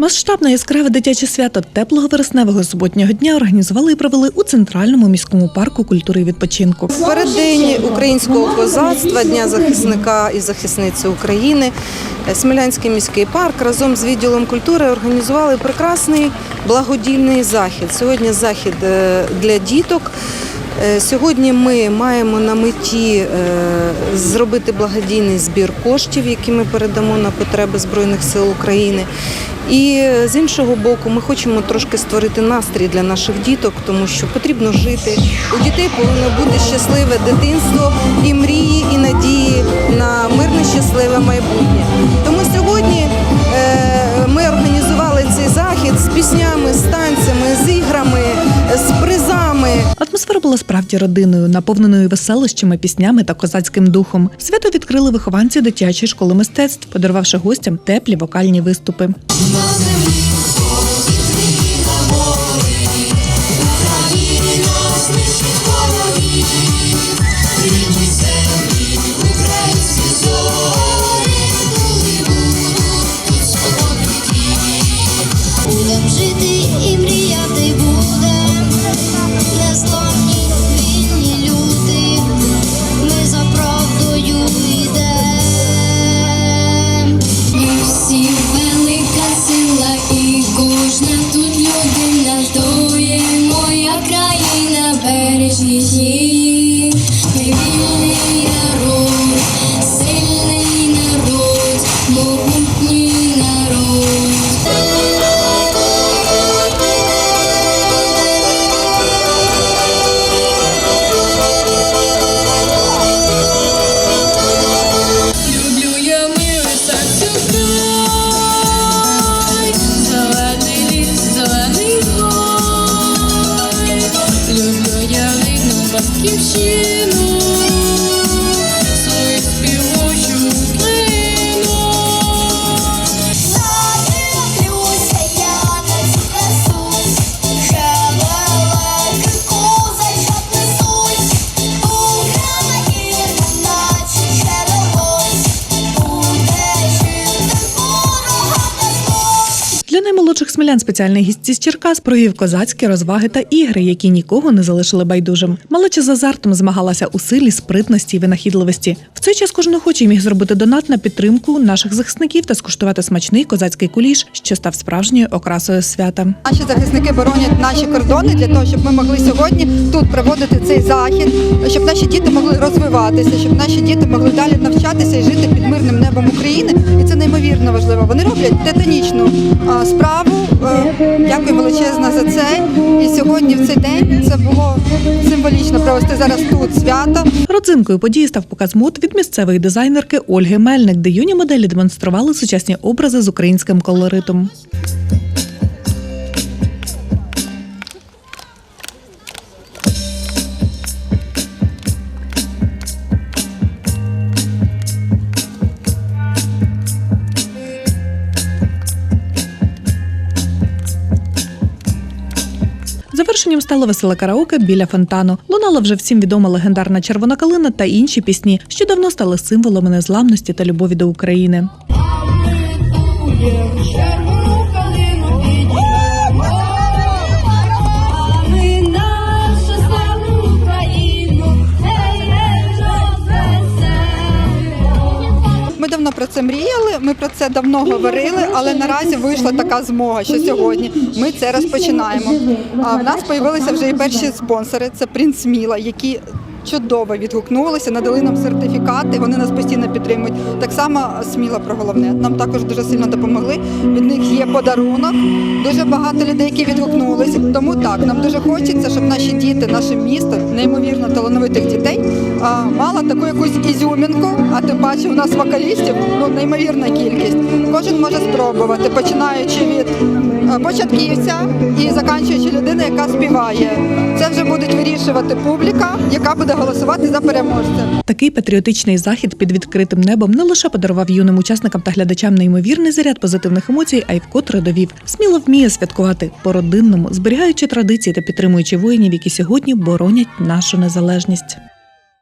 Масштабне яскраве дитяче свято теплого вересневого суботнього дня організували і провели у центральному міському парку культури і відпочинку. Переддень українського козацтва, Дня захисника і захисниці України, е, Смілянський міський парк разом з відділом культури організували прекрасний благодійний захід. Сьогодні захід е, для діток. Е, Сьогодні ми маємо на меті е, зробити благодійний збір коштів, які ми передамо на потреби Збройних сил України. І е, з іншого боку, ми хочемо трошки створити настрій для наших діток, тому що потрібно жити. У дітей повинно бути щасливе дитинство і мрії, і надії на мирне щасливе майбутнє. Тому сьогодні Була справді родиною, наповненою веселощами, піснями та козацьким духом. Свято відкрили вихованці дитячої школи мистецтв, подарувавши гостям теплі вокальні виступи. Жити і мріяти 举行 наймолодших смілян спеціальний гість із Черкас провів козацькі розваги та ігри, які нікого не залишили байдужим. Малеча з азартом змагалася у силі, спритності і винахідливості. В цей час кожен охочий міг зробити донат на підтримку наших захисників та скуштувати смачний козацький куліш, що став справжньою окрасою свята. Наші захисники боронять наші кордони для того, щоб ми могли сьогодні тут проводити цей захід, щоб наші діти могли розвиватися, щоб наші діти могли далі навчатися і жити під мирним небом України. І це неймовірно важливо. Вони роблять титанічну а, справу. Е, Дякую величезно за це. І сьогодні в цей день це було символічно провести зараз тут свято. Родзинкою події став показ мод від місцевої дизайнерки Ольги Мельник, де юні моделі демонстрували сучасні образи з українським колоритом. Завершенням стало веселе караоке біля фонтану. Лунала вже всім відома легендарна червона калина та інші пісні, що давно стали символами незламності та любові до України. Давно про це мріяли, ми про це давно говорили, але наразі вийшла така змога, що сьогодні ми це розпочинаємо. А в нас з'явилися вже і перші спонсори. Це принц Міла, які чудово відгукнулися, надали нам сертифікати. Вони нас постійно підтримують. Так само сміла про головне. Нам також дуже сильно допомогли. Від них є подарунок. Дуже багато людей, які відгукнулися. Тому так нам дуже хочеться, щоб наші діти, наше місто, неймовірно талановитих дітей, а, мало таку якусь ізюмінку. А тим паче у нас вокалістів ну неймовірна кількість. Кожен може спробувати, починаючи від початківця і заканчуючи людини, яка співає. Це вже будуть вирішувати публіка, яка буде голосувати за переможця. Такий патріотичний захід під відкритим небом не лише подарував юним учасникам та глядачам неймовірний заряд позитивних емоцій, а й вкотре довів. Сміло вміє святкувати по-родинному, зберігаючи традиції та підтримуючи воїнів, які сьогодні боронять нашу незалежність.